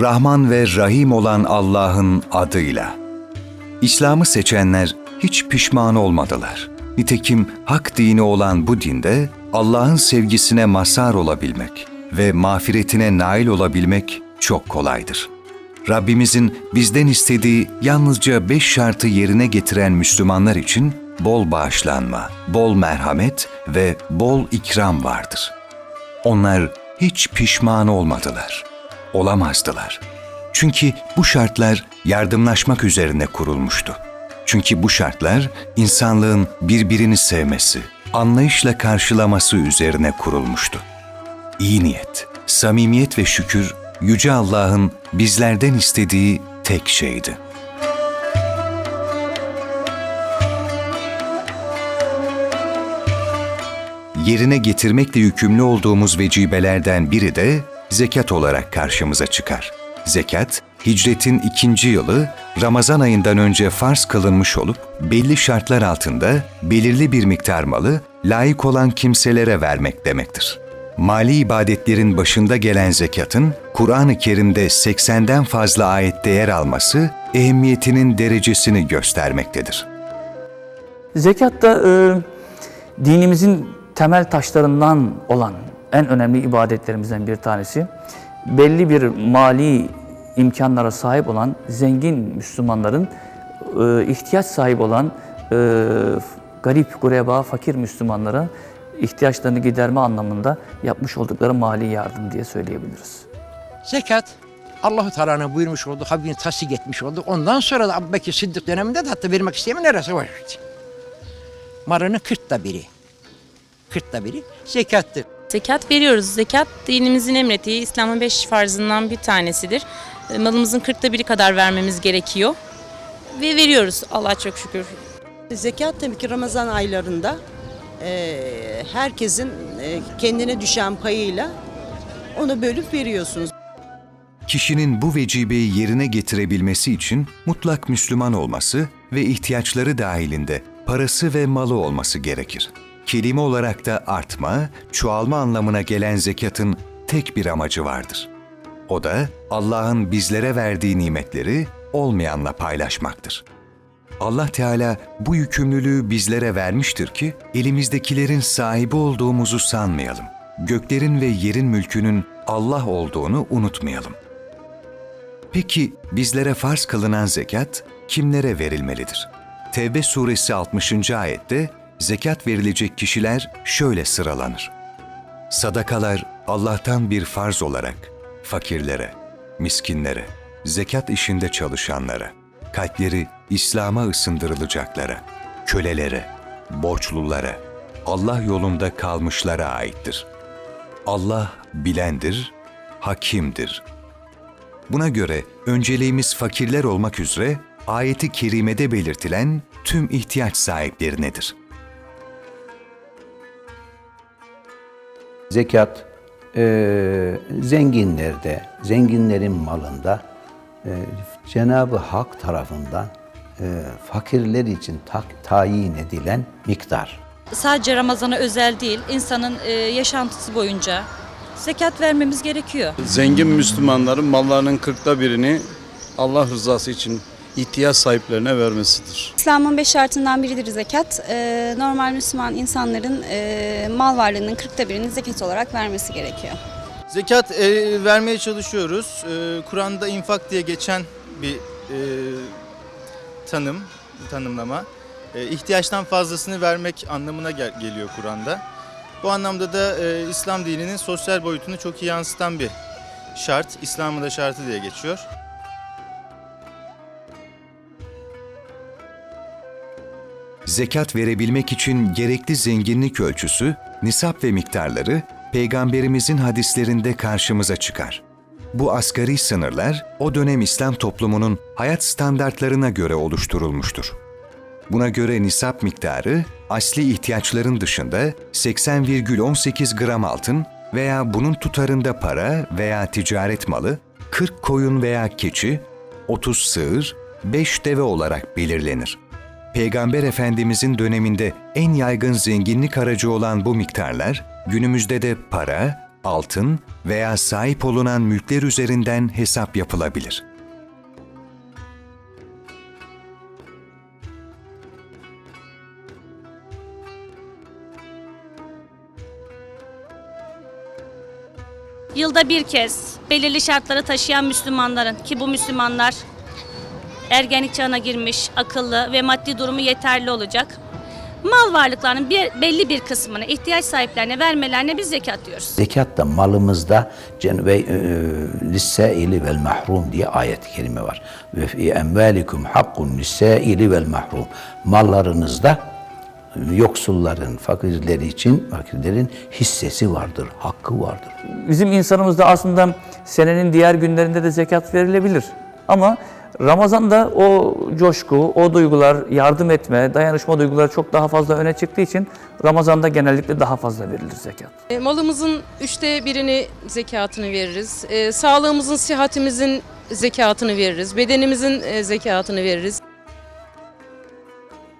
Rahman ve Rahim olan Allah'ın adıyla. İslam'ı seçenler hiç pişman olmadılar. Nitekim hak dini olan bu dinde Allah'ın sevgisine mazhar olabilmek ve mağfiretine nail olabilmek çok kolaydır. Rabbimizin bizden istediği yalnızca beş şartı yerine getiren Müslümanlar için bol bağışlanma, bol merhamet ve bol ikram vardır. Onlar hiç pişman olmadılar. Olamazdılar. Çünkü bu şartlar yardımlaşmak üzerine kurulmuştu. Çünkü bu şartlar insanlığın birbirini sevmesi, anlayışla karşılaması üzerine kurulmuştu. İyi niyet, samimiyet ve şükür yüce Allah'ın bizlerden istediği tek şeydi. yerine getirmekle yükümlü olduğumuz vecibelerden biri de zekat olarak karşımıza çıkar. Zekat, hicretin ikinci yılı Ramazan ayından önce farz kılınmış olup belli şartlar altında belirli bir miktar malı layık olan kimselere vermek demektir. Mali ibadetlerin başında gelen zekatın Kur'an-ı Kerim'de 80'den fazla ayette yer alması ehemmiyetinin derecesini göstermektedir. Zekat da e, dinimizin temel taşlarından olan en önemli ibadetlerimizden bir tanesi. Belli bir mali imkanlara sahip olan zengin Müslümanların e, ihtiyaç sahibi olan e, garip, gureba, fakir Müslümanlara ihtiyaçlarını giderme anlamında yapmış oldukları mali yardım diye söyleyebiliriz. Zekat Allahu Teala'nın buyurmuş olduğu Habibini tasdik etmiş oldu. Ondan sonra da Abu Bekir Sıddık döneminde de hatta vermek isteyemin neresi var? Marının kırkta biri. Kırkta biri zekattır. Zekat veriyoruz. Zekat dinimizin emrettiği İslam'ın beş farzından bir tanesidir. E, Malımızın kırkta biri kadar vermemiz gerekiyor. Ve veriyoruz Allah'a çok şükür. Zekat tabii ki Ramazan aylarında eee, herkesin eee, kendine düşen payıyla onu bölüp veriyorsunuz. Kişinin bu vecibeyi yerine getirebilmesi için mutlak Müslüman olması ve ihtiyaçları dahilinde parası ve malı olması gerekir. Kelime olarak da artma, çoğalma anlamına gelen zekatın tek bir amacı vardır. O da Allah'ın bizlere verdiği nimetleri olmayanla paylaşmaktır. Allah Teala bu yükümlülüğü bizlere vermiştir ki elimizdekilerin sahibi olduğumuzu sanmayalım. Göklerin ve yerin mülkünün Allah olduğunu unutmayalım. Peki bizlere farz kılınan zekat kimlere verilmelidir? Tevbe suresi 60. ayette zekat verilecek kişiler şöyle sıralanır. Sadakalar Allah'tan bir farz olarak fakirlere, miskinlere, zekat işinde çalışanlara, kalpleri İslam'a ısındırılacaklara, kölelere, borçlulara, Allah yolunda kalmışlara aittir. Allah bilendir, hakimdir. Buna göre önceliğimiz fakirler olmak üzere ayeti kerimede belirtilen tüm ihtiyaç sahiplerinedir. Zekat e, zenginlerde, zenginlerin malında e, Cenab-ı Hak tarafından e, fakirler için tak, tayin edilen miktar. sadece Ramazan'a özel değil, insanın e, yaşantısı boyunca zekat vermemiz gerekiyor. Zengin Müslümanların mallarının kırkta birini Allah rızası için ihtiyaç sahiplerine vermesidir. İslam'ın beş şartından biridir zekat. Ee, normal Müslüman insanların e, mal varlığının kırkta birini zekat olarak vermesi gerekiyor. Zekat e, vermeye çalışıyoruz. E, Kur'an'da infak diye geçen bir e, tanım, tanımlama. E, ihtiyaçtan fazlasını vermek anlamına gel- geliyor Kur'an'da. Bu anlamda da e, İslam dininin sosyal boyutunu çok iyi yansıtan bir şart. İslam'ın da şartı diye geçiyor. Zekat verebilmek için gerekli zenginlik ölçüsü, nisap ve miktarları Peygamberimizin hadislerinde karşımıza çıkar. Bu asgari sınırlar o dönem İslam toplumunun hayat standartlarına göre oluşturulmuştur. Buna göre nisap miktarı asli ihtiyaçların dışında 80,18 gram altın veya bunun tutarında para veya ticaret malı, 40 koyun veya keçi, 30 sığır, 5 deve olarak belirlenir. Peygamber Efendimizin döneminde en yaygın zenginlik aracı olan bu miktarlar günümüzde de para, altın veya sahip olunan mülkler üzerinden hesap yapılabilir. Yılda bir kez belirli şartları taşıyan Müslümanların ki bu Müslümanlar ergenlik çağına girmiş, akıllı ve maddi durumu yeterli olacak. Mal varlıklarının bir, belli bir kısmını ihtiyaç sahiplerine vermelerine biz zekat diyoruz. Zekat da malımızda ve e, lissaili vel mahrum diye ayet-i kerime var. Ve fi emvalikum hakkun lissaili vel mahrum. Mallarınızda e, yoksulların, fakirleri için fakirlerin hissesi vardır, hakkı vardır. Bizim insanımızda aslında senenin diğer günlerinde de zekat verilebilir. Ama Ramazan'da o coşku, o duygular, yardım etme, dayanışma duyguları çok daha fazla öne çıktığı için Ramazan'da genellikle daha fazla verilir zekat. E, Malımızın üçte birini zekatını veririz. E, sağlığımızın, sıhhatimizin zekatını veririz. Bedenimizin e, zekatını veririz.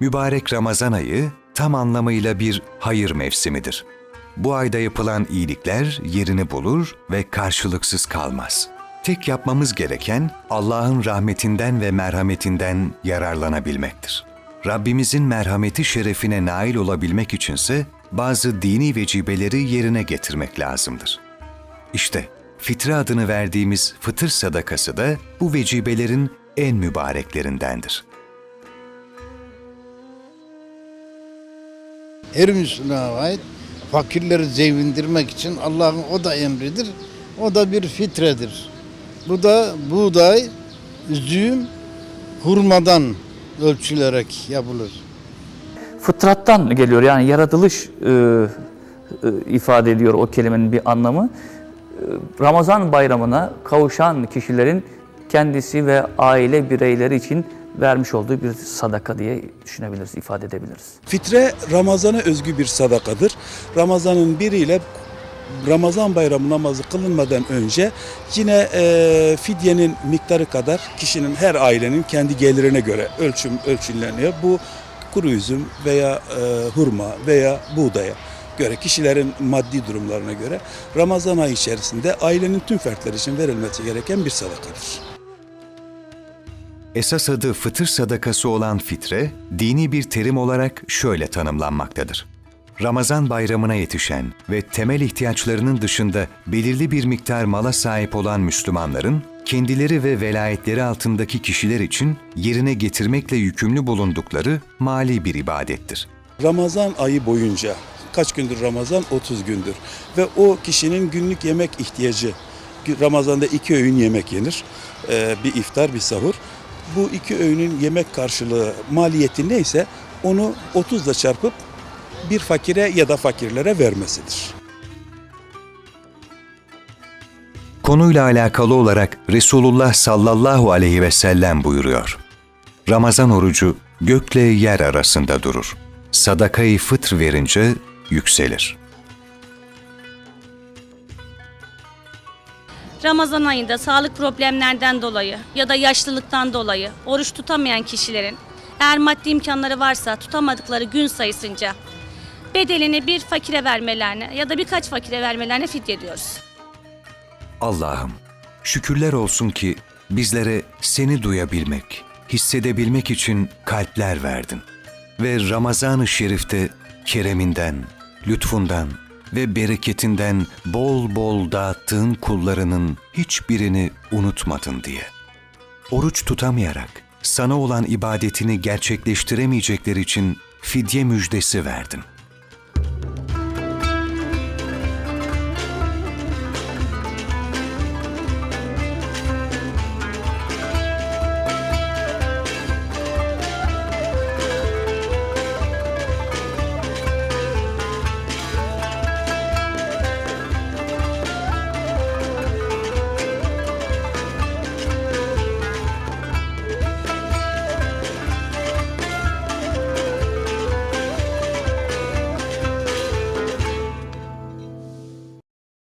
Mübarek Ramazan ayı tam anlamıyla bir hayır mevsimidir. Bu ayda yapılan iyilikler yerini bulur ve karşılıksız kalmaz. Tek yapmamız gereken Allah'ın rahmetinden ve merhametinden yararlanabilmektir. Rabbimizin merhameti şerefine nail olabilmek içinse bazı dini vecibeleri yerine getirmek lazımdır. İşte fitre adını verdiğimiz fıtır sadakası da bu vecibelerin en mübareklerindendir. her Müslümana ait fakirleri sevindirmek için Allah'ın o da emridir. O da bir fitredir. Bu da buğday, üzüm, hurmadan ölçülerek yapılır. Fıtrattan geliyor yani yaratılış e, e, ifade ediyor o kelimenin bir anlamı. E, Ramazan bayramına kavuşan kişilerin kendisi ve aile bireyleri için vermiş olduğu bir sadaka diye düşünebiliriz, ifade edebiliriz. Fitre Ramazan'a özgü bir sadakadır. Ramazanın biriyle Ramazan bayramı namazı kılınmadan önce yine e, fidyenin miktarı kadar kişinin her ailenin kendi gelirine göre ölçüm ölçüleniyor. Bu kuru üzüm veya e, hurma veya buğdaya göre kişilerin maddi durumlarına göre Ramazan ayı içerisinde ailenin tüm fertleri için verilmesi gereken bir sadakadır. Esas adı fıtır sadakası olan fitre, dini bir terim olarak şöyle tanımlanmaktadır. Ramazan bayramına yetişen ve temel ihtiyaçlarının dışında belirli bir miktar mala sahip olan Müslümanların, kendileri ve velayetleri altındaki kişiler için yerine getirmekle yükümlü bulundukları mali bir ibadettir. Ramazan ayı boyunca kaç gündür Ramazan? 30 gündür. Ve o kişinin günlük yemek ihtiyacı Ramazan'da iki öğün yemek yenir. Ee, bir iftar bir sahur. Bu iki öğünün yemek karşılığı maliyeti neyse onu 30 ile çarpıp bir fakire ya da fakirlere vermesidir. Konuyla alakalı olarak Resulullah sallallahu aleyhi ve sellem buyuruyor. Ramazan orucu gökle yer arasında durur. Sadakayı fıtr verince yükselir. Ramazan ayında sağlık problemlerden dolayı ya da yaşlılıktan dolayı oruç tutamayan kişilerin eğer maddi imkanları varsa tutamadıkları gün sayısınca bedelini bir fakire vermelerine ya da birkaç fakire vermelerine fidye diyoruz. Allah'ım, şükürler olsun ki bizlere seni duyabilmek, hissedebilmek için kalpler verdin. Ve Ramazan-ı Şerif'te kereminden, lütfundan ve bereketinden bol bol dağıttığın kullarının hiçbirini unutmadın diye. Oruç tutamayarak sana olan ibadetini gerçekleştiremeyecekler için fidye müjdesi verdin.''